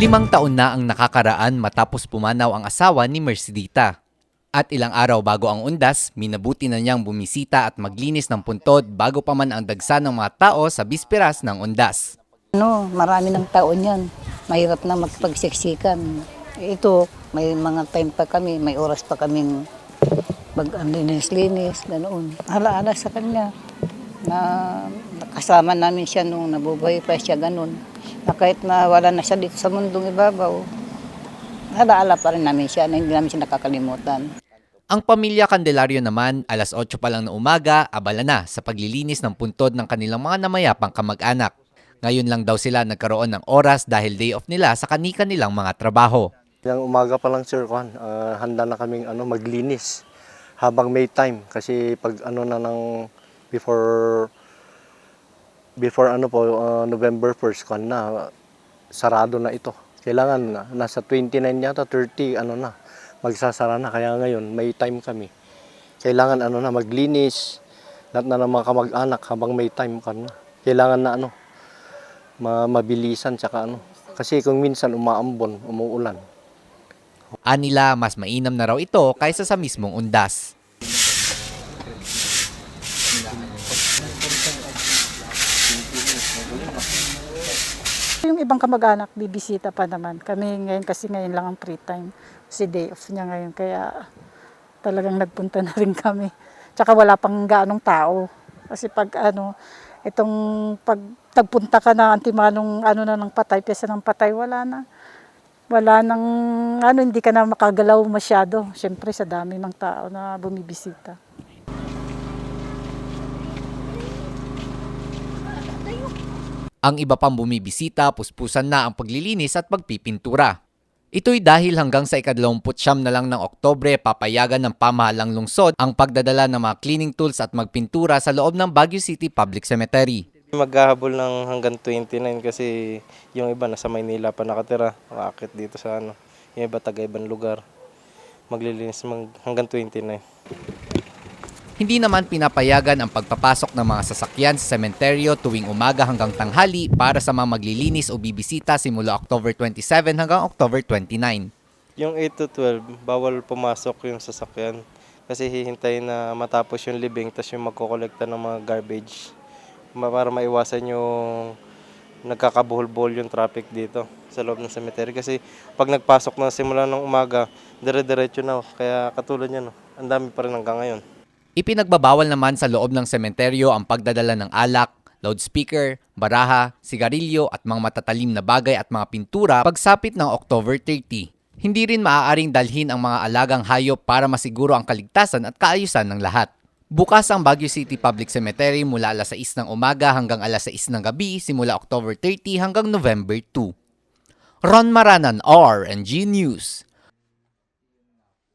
Limang taon na ang nakakaraan matapos pumanaw ang asawa ni Mercedita. At ilang araw bago ang undas, minabuti na niyang bumisita at maglinis ng puntod bago pa man ang dagsa ng mga tao sa bisperas ng undas. Ano, marami ng taon yan. Mahirap na magpagsiksikan. Ito, may mga time pa kami, may oras pa kaming pag ano, linis-linis, ganoon. Hala-hala sa kanya na kasama namin siya nung nabubuhay pa siya ganoon. Na kahit na wala na siya dito sa mundong ibabaw, hala-hala pa rin namin siya na hindi namin siya nakakalimutan. Ang pamilya Candelario naman, alas 8 pa lang na umaga, abala na sa paglilinis ng puntod ng kanilang mga namayapang kamag-anak. Ngayon lang daw sila nagkaroon ng oras dahil day off nila sa kanika nilang mga trabaho. Yung umaga pa lang sir, Juan, ah, handa na kaming ano, maglinis habang may time kasi pag ano na ng before before ano po ah, November 1st kan na sarado na ito. Kailangan na nasa 29 yata 30 ano na magsasara na kaya ngayon may time kami. Kailangan ano na maglinis lahat na ng mga kamag-anak habang may time kan na. Kailangan na ano ma- mabilisan tsaka ano kasi kung minsan umaambon, umuulan. Anila, mas mainam na raw ito kaysa sa mismong undas. Yung ibang kamag-anak, bibisita pa naman. Kami ngayon kasi ngayon lang ang free time. Kasi day off niya ngayon. Kaya talagang nagpunta na rin kami. Tsaka wala pang gaanong tao. Kasi pag ano, itong pag nagpunta ka na antimanong ano na ng patay, pyesa ng patay, wala na. Wala nang, ano, hindi ka na makagalaw masyado. Siyempre sa dami ng tao na bumibisita. Ang iba pang bumibisita, puspusan na ang paglilinis at pagpipintura. Ito'y dahil hanggang sa ikadalawamput siyam na lang ng Oktobre, papayagan ng pamahalang lungsod ang pagdadala ng mga cleaning tools at magpintura sa loob ng Baguio City Public Cemetery. Maghahabol ng hanggang 29 kasi yung iba nasa Maynila pa nakatira, makakit dito sa ano. Yung iba taga ibang lugar. Maglilinis mag, hanggang 29. Hindi naman pinapayagan ang pagpapasok ng mga sasakyan sa sementeryo tuwing umaga hanggang tanghali para sa mga maglilinis o bibisita simula October 27 hanggang October 29. Yung 8 to 12, bawal pumasok yung sasakyan kasi hihintayin na matapos yung libing tapos yung magkokolekta ng mga garbage para maiwasan yung nagkakabuhol-buhol yung traffic dito sa loob ng cemetery kasi pag nagpasok na simula ng umaga, dire-diretso na kaya katulad niyan, no, ang dami pa rin hanggang ngayon. Ipinagbabawal naman sa loob ng sementeryo ang pagdadala ng alak, loudspeaker, baraha, sigarilyo at mga matatalim na bagay at mga pintura pagsapit ng October 30. Hindi rin maaaring dalhin ang mga alagang hayop para masiguro ang kaligtasan at kaayusan ng lahat. Bukas ang Baguio City Public Cemetery mula alas 6 ng umaga hanggang alas 6 ng gabi simula October 30 hanggang November 2. Ron Maranan, R&G News.